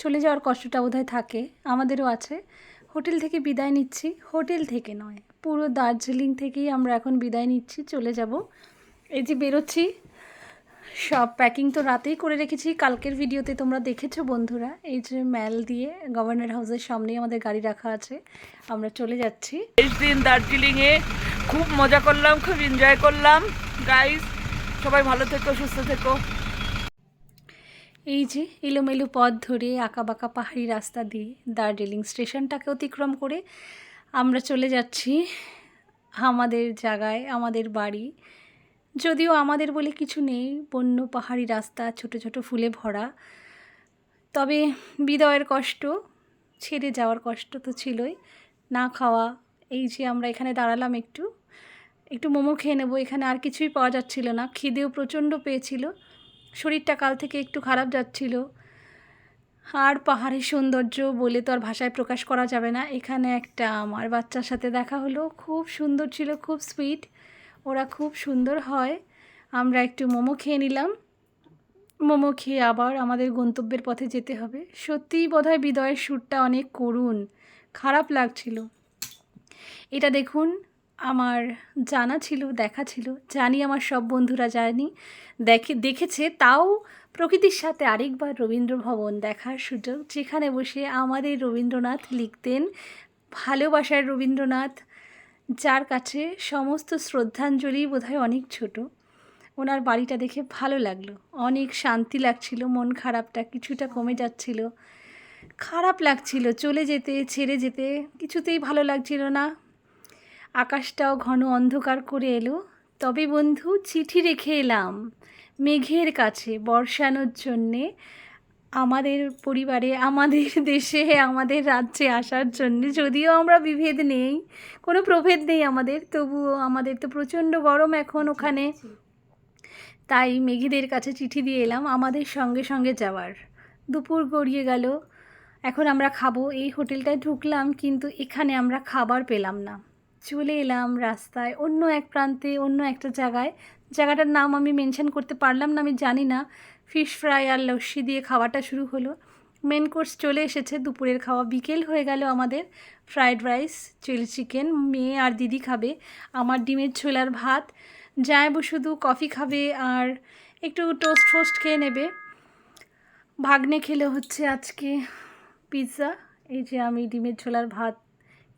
চলে যাওয়ার কষ্টটা বোধহয় থাকে, আমাদেরও আছে। হোটেল থেকে বিদায় নিচ্ছি। হোটেল থেকে নয়, পুরো দার্জিলিং থেকেই আমরা এখন বিদায় নিচ্ছি, চলে যাব। এই যে বেরোচ্ছি, সব প্যাকিং তো রাতেই করে রেখেছি, কালকের ভিডিওতে তোমরা দেখেছ বন্ধুরা। এই যে ম্যাল দিয়ে গভর্নর হাউসের সামনেই আমাদের গাড়ি রাখা আছে, আমরা চলে যাচ্ছি। তেইশ দিন দার্জিলিংয়ে, খুব মজা করলাম, খুব এনজয় করলাম। গাইস সবাই ভালো থেকো, সুস্থ থেকো। এই যে এলোমেলো পথ ধরে আঁকাবাঁকা পাহাড়ি রাস্তা দিয়ে দার্জিলিং স্টেশনটাকে অতিক্রম করে আমরা চলে যাচ্ছি আমাদের জায়গায়, আমাদের বাড়ি। যদিও আমাদের বলে কিছু নেই, বন্য পাহাড়ি রাস্তা, ছোট ছোট ফুলে ভরা। তবে বিদয়ের কষ্ট, ছেড়ে যাওয়ার কষ্ট তো ছিলই। না খাওয়া, এই যে আমরা এখানে দাঁড়ালাম একটু। একটু মোমো খেয়ে নেব, এখানে আর কিছুই পাওয়া যাচ্ছিল না। খিদেও প্রচণ্ড পেয়েছিল। শরীরটা কাল থেকে একটু খারাপ যাচ্ছিল। আর পাহাড়ের সৌন্দর্য বলে তো আর ভাষায় প্রকাশ করা যাবে না। এখানে একটা আমার বাচ্চার সাথে দেখা হলো। খুব সুন্দর ছিল, খুব সুইট ওরা খুব সুন্দর হয়। আমরা একটু মোমো খেয়ে নিলাম। মোমো খেয়ে আবার আমাদের গন্তব্যের পথে যেতে হবে। সত্যিই বোধহয় বিদয়ের সুরটা অনেক করুণ, খারাপ লাগছিল। এটা দেখুন আমার জানা ছিল, দেখা ছিল, জানি আমার সব বন্ধুরা জানি। দেখে, দেখেছে, তাও প্রকৃতির সাথে আরেকবার রবীন্দ্র ভবন দেখার সুযোগ, যেখানে বসে আমাদের রবীন্দ্রনাথ লিখতেন, ভালোবাসার রবীন্দ্রনাথ, যার কাছে সমস্ত শ্রদ্ধাঞ্জলি বোধহয় অনেক ছোট। ওনার বাড়িটা দেখে ভালো লাগল। অনেক শান্তি লাগছিল, মন খারাপটা কিছুটা কমে যাচ্ছিল। খারাপ লাগছিল, চলে যেতে, ছেড়ে যেতে, কিছুতেই ভালো লাগছিল না। আকাশটাও ঘন অন্ধকার করে এলো। তবে বন্ধু, চিঠি রেখে এলাম। মেঘের কাছে বর্ষানোর জন্যে, আমাদের পরিবারে, আমাদের দেশে, আমাদের রাজ্যে আসার জন্যে। যদিও আমরা বিভেদ নেই, কোনো প্রভেদ নেই আমাদের। তবুও আমাদের তো প্রচণ্ড গরম এখন ওখানে। তাই মেঘেদের কাছে চিঠি দিয়ে এলাম আমাদের সঙ্গে সঙ্গে যাওয়ার। দুপুর গড়িয়ে গেল। এখন আমরা খাব। এই হোটেলটায় ঢুকলাম, কিন্তু এখানে আমরা খাবার পেলাম না। চলে এলাম রাস্তায় অন্য এক প্রান্তে, অন্য একটা জায়গায়। জায়গাটার নাম আমি মেনশন করতে পারলাম না, আমি জানি না। ফিশ ফ্রাই আর লস্যি দিয়ে খাওয়াটা শুরু হলো। মেন কোর্স চলে এসেছে, দুপুরের খাওয়া বিকেল হয়ে গেল আমাদের। ফ্রায়েড রাইস, চিলি চিকেন, মেয়ে আর দিদি খাবে। আমার ডিমের ছোলার ভাত। জায়বু শুধু কফি খাবে আর একটু টোস্ট ফোস্ট খেয়ে নেবে। ভাগ্নে খেলে হচ্ছে আজকে পিৎজা। এই যে আমি ডিমের ছোলার ভাত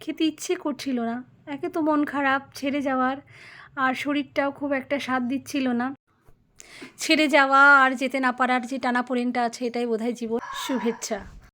খেতে ইচ্ছে করছিল না। একে তো মন খারাপ, ছেড়ে যাওয়ার। আর শরীরটাও খুব একটা স্বাদ দিচ্ছিল না। ছেড়ে যাওয়া আর যেতে না পারার যে টানা পড়েনটা আছে, এটাই বোধহয় জীবন। শুভেচ্ছা।